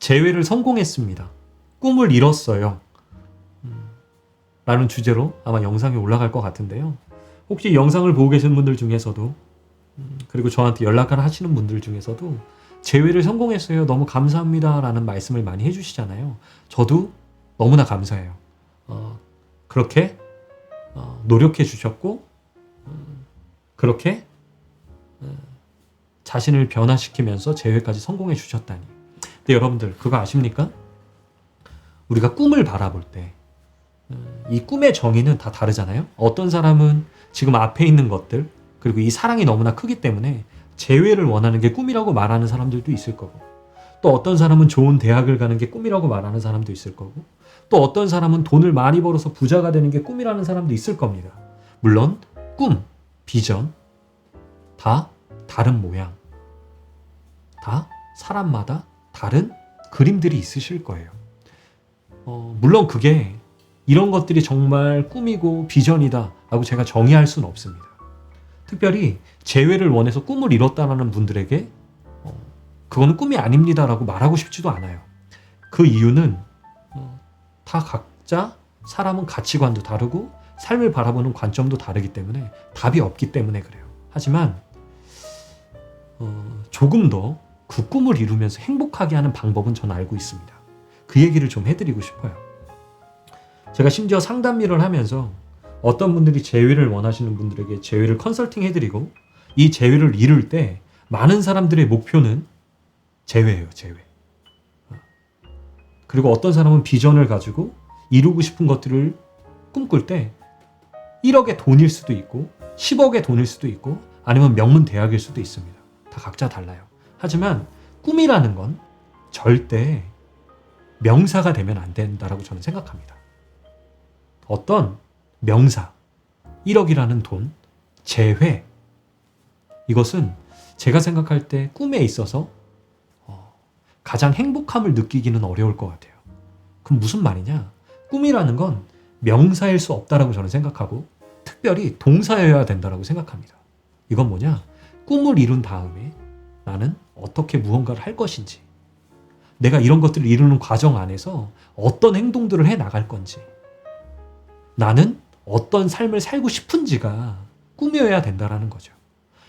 재회를 성공했습니다. 꿈을. 음, 라는 주제로 아마 영상이 올라갈 것 같은데요. 혹시 영상을 보고 계신 분들 중에서도 음, 그리고 저한테 연락을 하시는 분들 중에서도 재회를 성공했어요. 너무 감사합니다. 라는 말씀을 많이 해주시잖아요. 저도 너무나 감사해요. 어, 그렇게 어, 노력해 주셨고, 음, 그렇게 어, 자신을 변화시키면서 재회까지 성공해 주셨다니. 근데 여러분들, 그거 아십니까? 우리가 꿈을 바라볼 때, 음, 이 꿈의 정의는 다 다르잖아요. 어떤 사람은 지금 앞에 있는 것들, 그리고 이 사랑이 너무나 크기 때문에 재회를 원하는 게 꿈이라고 말하는 사람들도 있을 거고, 또 어떤 사람은 좋은 대학을 가는 게 꿈이라고 말하는 사람도 있을 거고, 또 어떤 사람은 돈을 많이 벌어서 부자가 되는 게 꿈이라는 사람도 있을 겁니다. 물론, 꿈, 비전, 다 다른 모양, 다 사람마다 다른 그림들이 있으실 거예요. 어, 물론 그게 이런 것들이 정말 꿈이고 비전이다 라고 제가 정의할 수는 없습니다. 특별히 재회를 원해서 꿈을 이뤘다라는 분들에게 어, 그거는 꿈이 아닙니다 라고 말하고 싶지도 않아요. 그 이유는 어, 다 각자 사람은 가치관도 다르고 삶을 바라보는 관점도 다르기 때문에 답이 없기 때문에 그래요. 하지만 어, 조금 더 그 꿈을 이루면서 행복하게 하는 방법은 저는 알고 있습니다. 그 얘기를 좀 해드리고 싶어요. 제가 심지어 상담 일을 하면서 어떤 분들이 재회를 원하시는 분들에게 재회를 컨설팅 해드리고 이 재회를 이룰 때 많은 사람들의 목표는 재회예요, 재회. 그리고 어떤 사람은 비전을 가지고 이루고 싶은 것들을 꿈꿀 때 1억의 돈일 수도 있고 10억의 돈일 수도 있고 아니면 명문 대학일 수도 있습니다. 다 각자 달라요. 하지만 꿈이라는 건 절대 명사가 되면 안 된다라고 저는 생각합니다. 어떤 명사, 1억이라는 돈, 재회, 이것은 제가 생각할 때 꿈에 있어서 어, 가장 행복함을 느끼기는 어려울 것 같아요. 그럼 무슨 말이냐? 꿈이라는 건 명사일 수 없다라고 저는 생각하고 특별히 동사여야 된다라고 생각합니다. 이건 뭐냐? 꿈을 이룬 다음에 나는 어떻게 무언가를 할 것인지, 내가 이런 것들을 이루는 과정 안에서 어떤 행동들을 해 나갈 건지, 나는 어떤 삶을 살고 싶은지가 꿈이어야 된다라는 거죠.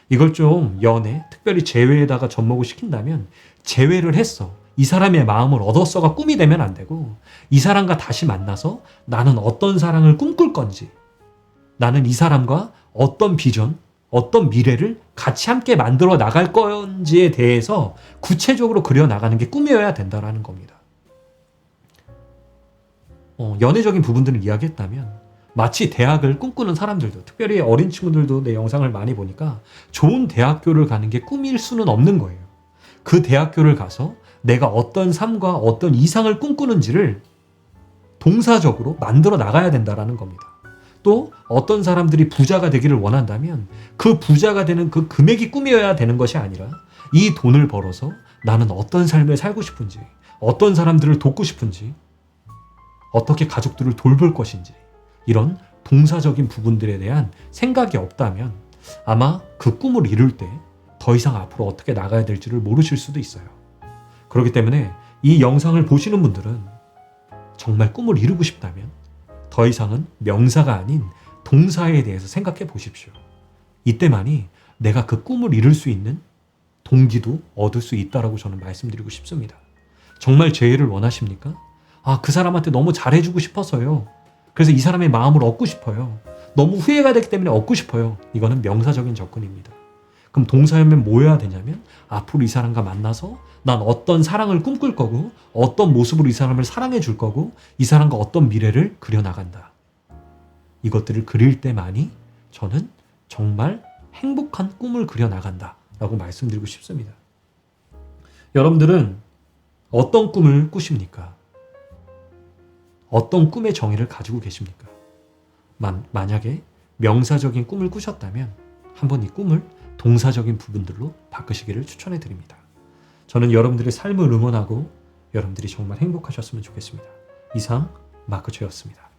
이걸 좀 연애, 특별히 재회에다가 접목을 시킨다면 재회를 했어. 이 사람의 마음을 얻었어가 꿈이 되면 안 되고 이 사람과 다시 만나서 나는 어떤 사랑을 꿈꿀 건지 나는 이 사람과 어떤 비전, 어떤 미래를 같이 함께 만들어 나갈 건지에 대해서 구체적으로 그려 나가는 게 꿈이어야 된다라는 겁니다. 어, 연애적인 부분들을 이야기했다면 마치 대학을 꿈꾸는 사람들도 특별히 어린 친구들도 내 영상을 많이 보니까 좋은 대학교를 가는 게 꿈일 수는 없는 거예요. 그 대학교를 가서 내가 어떤 삶과 어떤 이상을 꿈꾸는지를 동사적으로 만들어 나가야 된다라는 겁니다. 또 어떤 사람들이 부자가 되기를 원한다면 그 부자가 되는 그 금액이 꿈이어야 되는 것이 아니라 이 돈을 벌어서 나는 어떤 삶을 살고 싶은지, 어떤 사람들을 돕고 싶은지, 어떻게 가족들을 돌볼 것인지, 이런 동사적인 부분들에 대한 생각이 없다면 아마 그 꿈을 이룰 때 더 이상 앞으로 어떻게 나가야 될지를 모르실 수도 있어요. 그렇기 때문에 이 영상을 보시는 분들은 정말 꿈을 이루고 싶다면 더 이상은 명사가 아닌 동사에 대해서 생각해 보십시오. 이때만이 내가 그 꿈을 이룰 수 있는 동기도 얻을 수 있다라고 저는 말씀드리고 싶습니다. 정말 재해를 원하십니까? 아, 그 사람한테 너무 잘해주고 싶어서요. 그래서 이 사람의 마음을 얻고 싶어요. 너무 후회가 되기 때문에 얻고 싶어요. 이거는 명사적인 접근입니다. 그럼 동사하면 뭐 해야 되냐면 앞으로 이 사람과 만나서 난 어떤 사랑을 꿈꿀 거고 어떤 모습으로 이 사람을 사랑해 줄 거고 이 사람과 어떤 미래를 그려 나간다. 이것들을 그릴 때만이 저는 정말 행복한 꿈을 그려 나간다라고 말씀드리고 싶습니다. 여러분들은 어떤 꿈을 꾸십니까? 어떤 꿈의 정의를 가지고 계십니까? 만, 만약에 명사적인 꿈을 꾸셨다면 한번 이 꿈을 동사적인 부분들로 바꾸시기를 추천해 드립니다. 저는 여러분들의 삶을 응원하고 여러분들이 정말 행복하셨으면 좋겠습니다. 이상 마크초였습니다.